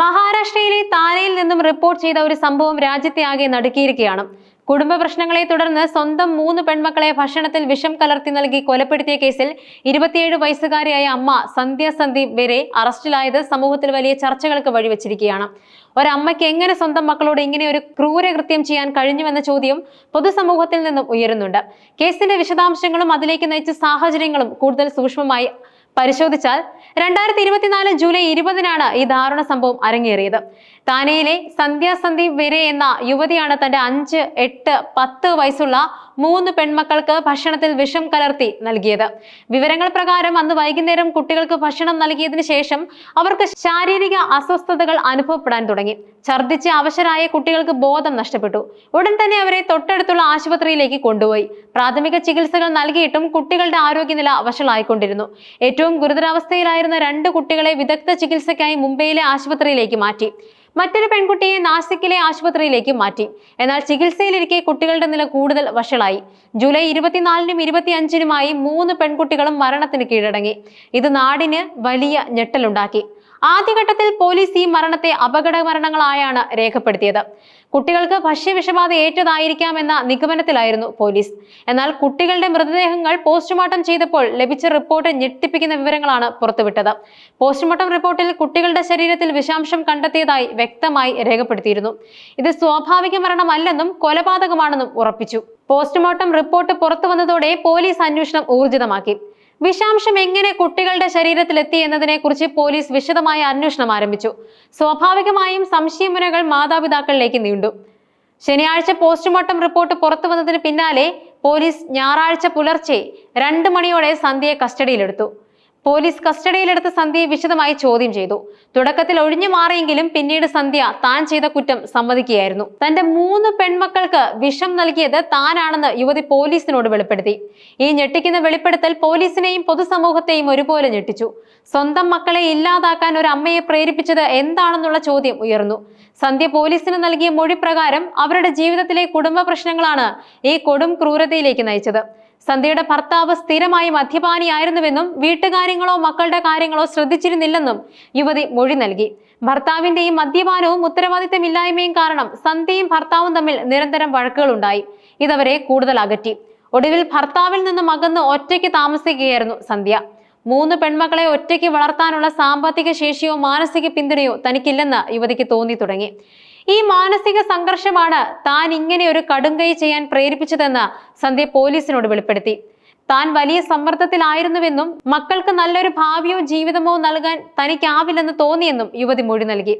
മഹാരാഷ്ട്രയിലെ താനെയിൽ നിന്നും റിപ്പോർട്ട് ചെയ്ത ഒരു സംഭവം രാജ്യത്തെ ആകെ നടുക്കിയിരിക്കുകയാണ്. കുടുംബ പ്രശ്നങ്ങളെ തുടർന്ന് സ്വന്തം മൂന്ന് പെൺമക്കളെ ഭക്ഷണത്തിൽ വിഷം കലർത്തി നൽകി കൊലപ്പെടുത്തിയ കേസിൽ ഇരുപത്തിയേഴ് വയസ്സുകാരിയായ അമ്മ സന്ധ്യ സന്ദീപ് വരെ അറസ്റ്റിലായത് സമൂഹത്തിൽ വലിയ ചർച്ചകൾക്ക് വഴിവെച്ചിരിക്കുകയാണ്. ഒരമ്മയ്ക്ക് എങ്ങനെ സ്വന്തം മക്കളോട് ഇങ്ങനെ ഒരു ക്രൂരകൃത്യം ചെയ്യാൻ കഴിഞ്ഞുവെന്ന ചോദ്യം പൊതുസമൂഹത്തിൽ നിന്നും ഉയരുന്നുണ്ട്. കേസിന്റെ വിശദാംശങ്ങളും അതിലേക്ക് നയിച്ച സാഹചര്യങ്ങളും കൂടുതൽ സൂക്ഷ്മമായി പരിശോധിച്ചാൽ രണ്ടായിരത്തി ഇരുപത്തിനാല് ജൂലൈ ഇരുപതിനാണ് ഈ ദാരുണ സംഭവം അരങ്ങേറിയത്. താനെയിലെ സന്ധ്യ സന്ദീപ് വരെ എന്ന യുവതിയാണ് തന്റെ അഞ്ച് എട്ട് പത്ത് വയസ്സുള്ള മൂന്ന് പെൺമക്കൾക്ക് ഭക്ഷണത്തിൽ വിഷം കലർത്തി നൽകിയത്. വിവരങ്ങൾ പ്രകാരം അന്ന് വൈകുന്നേരം കുട്ടികൾക്ക് ഭക്ഷണം നൽകിയതിനു ശേഷം അവർക്ക് ശാരീരിക അസ്വസ്ഥതകൾ അനുഭവപ്പെടാൻ തുടങ്ങി. ഛർദ്ദിച്ച് അവശരായ കുട്ടികൾക്ക് ബോധം നഷ്ടപ്പെട്ടു. ഉടൻ തന്നെ അവരെ തൊട്ടടുത്തുള്ള ആശുപത്രിയിലേക്ക് കൊണ്ടുപോയി. പ്രാഥമിക ചികിത്സകൾ നൽകിയിട്ടും കുട്ടികളുടെ ആരോഗ്യനില വഷളായിക്കൊണ്ടിരുന്നു. ഏറ്റവും ഗുരുതരാവസ്ഥയിലായിരുന്ന രണ്ട് കുട്ടികളെ വിദഗ്ധ ചികിത്സയ്ക്കായി മുംബൈയിലെ ആശുപത്രിയിലേക്ക് മാറ്റി. മറ്റൊരു പെൺകുട്ടിയെ നാസിക്കിലെ ആശുപത്രിയിലേക്ക് മാറ്റി. എന്നാൽ ചികിത്സയിലിരിക്കെ കുട്ടികളുടെ നില കൂടുതൽ വഷളായി. ജൂലൈ ഇരുപത്തിനാലിനും ഇരുപത്തിയഞ്ചിനുമായി മൂന്ന് പെൺകുട്ടികളും മരണത്തിന് കീഴടങ്ങി. ഇത് നാടിന് വലിയ ഞെട്ടലുണ്ടാക്കി. ആദ്യഘട്ടത്തിൽ പോലീസ് ഈ മരണത്തെ അപകട മരണങ്ങളായാണ് രേഖപ്പെടുത്തിയത്. കുട്ടികൾക്ക് ഭക്ഷ്യവിഷബാധ ഏറ്റതായിരിക്കാമെന്ന നിഗമനത്തിലായിരുന്നു പോലീസ്. എന്നാൽ കുട്ടികളുടെ മൃതദേഹങ്ങൾ പോസ്റ്റ്മോർട്ടം ചെയ്തപ്പോൾ ലഭിച്ച റിപ്പോർട്ട് ഞെട്ടിപ്പിക്കുന്ന വിവരങ്ങളാണ് പുറത്തുവിട്ടത്. പോസ്റ്റ്മോർട്ടം റിപ്പോർട്ടിൽ കുട്ടികളുടെ ശരീരത്തിൽ വിഷാംശം കണ്ടെത്തിയതായി വ്യക്തമായി രേഖപ്പെടുത്തിയിരുന്നു. ഇത് സ്വാഭാവിക മരണമല്ലെന്നും കൊലപാതകമാണെന്നും ഉറപ്പിച്ചു. പോസ്റ്റ്മോർട്ടം റിപ്പോർട്ട് പുറത്തു വന്നതോടെ പോലീസ് അന്വേഷണം ഊർജിതമാക്കി. വിഷാംശം എങ്ങനെ കുട്ടികളുടെ ശരീരത്തിൽ എത്തി എന്നതിനെ കുറിച്ച് പോലീസ് വിശദമായ അന്വേഷണം ആരംഭിച്ചു. സ്വാഭാവികമായും സംശയമുനകൾ മാതാപിതാക്കളിലേക്ക് നീണ്ടു. ശനിയാഴ്ച പോസ്റ്റ്മോർട്ടം റിപ്പോർട്ട് പുറത്തു വന്നതിന് പിന്നാലെ പോലീസ് ഞായറാഴ്ച പുലർച്ചെ രണ്ട് മണിയോടെ സന്ധ്യയെ കസ്റ്റഡിയിലെടുത്തു. പോലീസ് കസ്റ്റഡിയിലെടുത്ത സന്ധ്യയെ വിശദമായി ചോദ്യം ചെയ്തു. തുടക്കത്തിൽ ഒഴിഞ്ഞു മാറിയെങ്കിലും പിന്നീട് സന്ധ്യ താൻ ചെയ്ത കുറ്റം സമ്മതിക്കുകയായിരുന്നു. തന്റെ മൂന്ന് പെൺമക്കൾക്ക് വിഷം നൽകിയത് താനാണെന്ന് യുവതി പോലീസിനോട് വെളിപ്പെടുത്തി. ഈ ഞെട്ടിക്കുന്ന വെളിപ്പെടുത്തൽ പോലീസിനെയും പൊതുസമൂഹത്തെയും ഒരുപോലെ ഞെട്ടിച്ചു. സ്വന്തം മക്കളെ ഇല്ലാതാക്കാൻ ഒരു അമ്മയെ പ്രേരിപ്പിച്ചത് എന്താണെന്നുള്ള ചോദ്യം ഉയർന്നു. സന്ധ്യ പോലീസിന് നൽകിയ മൊഴി പ്രകാരം അവരുടെ ജീവിതത്തിലെ കുടുംബ പ്രശ്നങ്ങളാണ് ഈ കൊടും ക്രൂരതയിലേക്ക് നയിച്ചത്. സന്ധ്യയുടെ ഭർത്താവ് സ്ഥിരമായി മദ്യപാനിയായിരുന്നുവെന്നും വീട്ടുകാര്യങ്ങളോ മക്കളുടെ കാര്യങ്ങളോ ശ്രദ്ധിച്ചിരുന്നില്ലെന്നും യുവതി മൊഴി നൽകി. ഭർത്താവിന്റെയും മദ്യപാനവും ഉത്തരവാദിത്തമില്ലായ്മയും കാരണം സന്ധ്യയും ഭർത്താവും തമ്മിൽ നിരന്തരം വഴക്കുകളുണ്ടായി. ഇതവരെ കൂടുതൽ അകറ്റി. ഒടുവിൽ ഭർത്താവിൽ നിന്നും അകന്ന് ഒറ്റയ്ക്ക് താമസിക്കുകയായിരുന്നു സന്ധ്യ. മൂന്ന് പെൺമക്കളെ ഒറ്റയ്ക്ക് വളർത്താനുള്ള സാമ്പത്തിക ശേഷിയോ മാനസിക പിന്തുണയോ തനിക്കില്ലെന്ന് യുവതിക്ക് തോന്നി തുടങ്ങി. ഈ മാനസിക സംഘർഷമാണ് താൻ ഇങ്ങനെ ഒരു കടുങ്കൈ ചെയ്യാൻ പ്രേരിപ്പിച്ചതെന്ന് സന്ധ്യ പോലീസിനോട് വെളിപ്പെടുത്തി. താൻ വലിയ സമ്മർദ്ദത്തിലായിരുന്നുവെന്നും മക്കൾക്ക് നല്ലൊരു ഭാവിയോ ജീവിതമോ നൽകാൻ തനിക്കാവില്ലെന്ന് തോന്നിയെന്നും യുവതി മൊഴി നൽകി.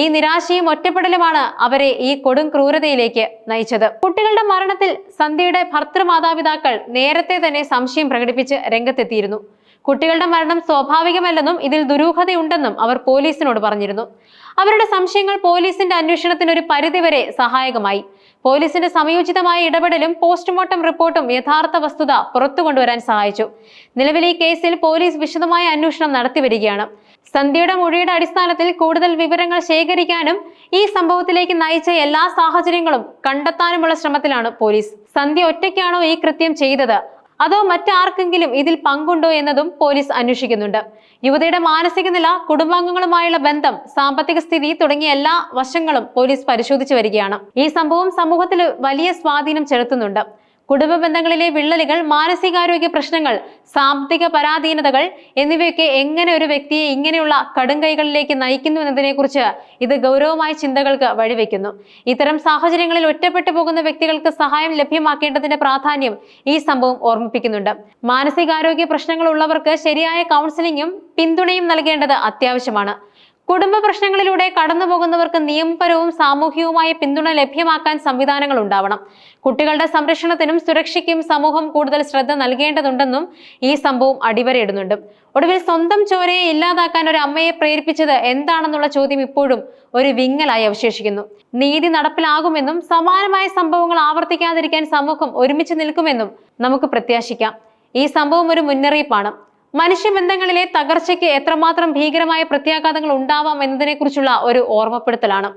ഈ നിരാശയും ഒറ്റപ്പെടലുമാണ് അവരെ ഈ കൊടും ക്രൂരതയിലേക്ക് നയിച്ചത്. കുട്ടികളുടെ മരണത്തിൽ സന്ധ്യയുടെ ഭർത്തൃമാതാപിതാക്കൾ നേരത്തെ തന്നെ സംശയം പ്രകടിപ്പിച്ച് രംഗത്തെത്തിയിരുന്നു. കുട്ടികളുടെ മരണം സ്വാഭാവികമല്ലെന്നും ഇതിൽ ദുരൂഹതയുണ്ടെന്നും അവർ പോലീസിനോട് പറഞ്ഞിരുന്നു. അവരുടെ സംശയങ്ങൾ പോലീസിന്റെ അന്വേഷണത്തിന് ഒരു പരിധിവരെ സഹായകമായി. പോലീസിന്റെ സമയോചിതമായ ഇടപെടലും പോസ്റ്റ്മോർട്ടം റിപ്പോർട്ടും യഥാർത്ഥ വസ്തുത പുറത്തു കൊണ്ടുവരാൻ സഹായിച്ചു. നിലവിൽ ഈ കേസിൽ പോലീസ് വിശദമായ അന്വേഷണം നടത്തിവരികയാണ്. സന്ധ്യയുടെ മൊഴിയുടെ അടിസ്ഥാനത്തിൽ കൂടുതൽ വിവരങ്ങൾ ശേഖരിക്കാനും ഈ സംഭവത്തിലേക്ക് നയിച്ച എല്ലാ സാഹചര്യങ്ങളും കണ്ടെത്താനുമുള്ള ശ്രമത്തിലാണ് പോലീസ്. സന്ധ്യ ഒറ്റയ്ക്കാണോ ഈ കൃത്യം ചെയ്തത്? അതോ മറ്റാർക്കെങ്കിലും ഇതിൽ പങ്കുണ്ടോ എന്നതും പോലീസ് അന്വേഷിക്കുന്നുണ്ട്. യുവതിയുടെ മാനസിക നില കുടുംബാംഗങ്ങളുമായുള്ള ബന്ധം സാമ്പത്തിക സ്ഥിതി തുടങ്ങിയ എല്ലാ വശങ്ങളും പോലീസ് പരിശോധിച്ചു വരികയാണ്. ഈ സംഭവം സമൂഹത്തിൽ വലിയ സ്വാധീനം ചെലുത്തുന്നുണ്ട്. കുടുംബ ബന്ധങ്ങളിലെ വിള്ളലുകൾ മാനസികാരോഗ്യ പ്രശ്നങ്ങൾ സാമ്പത്തിക പരാധീനതകൾ എന്നിവയൊക്കെ എങ്ങനെ ഒരു വ്യക്തിയെ ഇങ്ങനെയുള്ള കടുംകൈകളിലേക്ക് നയിക്കുന്നു എന്നതിനെക്കുറിച്ച് ഇത് ഗൗരവമായ ചിന്തകൾക്ക് വഴിവെക്കുന്നു. ഇത്തരം സാഹചര്യങ്ങളിൽ ഒറ്റപ്പെട്ടു പോകുന്ന വ്യക്തികൾക്ക് സഹായം ലഭ്യമാക്കേണ്ടതിന്റെ പ്രാധാന്യം ഈ സംഭവം ഓർമ്മിപ്പിക്കുന്നുണ്ട്. മാനസികാരോഗ്യ പ്രശ്നങ്ങൾ ഉള്ളവർക്ക് ശരിയായ കൗൺസിലിംഗും പിന്തുണയും നൽകേണ്ടത് അത്യാവശ്യമാണ്. കുടുംബ പ്രശ്നങ്ങളിലൂടെ കടന്നു പോകുന്നവർക്ക് നിയമപരവും സാമൂഹികവുമായ പിന്തുണ ലഭ്യമാക്കാൻ സംവിധാനങ്ങൾ ഉണ്ടാവണം. കുട്ടികളുടെ സംരക്ഷണത്തിനും സുരക്ഷയ്ക്കും സമൂഹം കൂടുതൽ ശ്രദ്ധ നൽകേണ്ടതുണ്ടെന്നും ഈ സംഭവം അടിവരയിടുന്നുണ്ട്. ഒടുവിൽ സ്വന്തം ചോരയെ ഇല്ലാതാക്കാൻ ഒരു അമ്മയെ പ്രേരിപ്പിച്ചത് എന്താണെന്നുള്ള ചോദ്യം ഇപ്പോഴും ഒരു വിങ്ങലായി അവശേഷിക്കുന്നു. നീതി നടപ്പിലാകുമെന്നും സമാനമായ സംഭവങ്ങൾ ആവർത്തിക്കാതിരിക്കാൻ സമൂഹം ഒരുമിച്ച് നിൽക്കുമെന്നും നമുക്ക് പ്രത്യാശിക്കാം. ഈ സംഭവം ഒരു മുന്നറിയിപ്പാണ്. മനുഷ്യബന്ധങ്ങളിലെ തകർച്ചയ്ക്ക് എത്രമാത്രം ഭീകരമായ പ്രത്യാഘാതങ്ങൾ ഉണ്ടാവാം എന്നതിനെക്കുറിച്ചുള്ള ഒരു ഓർമ്മപ്പെടുത്തലാണ്.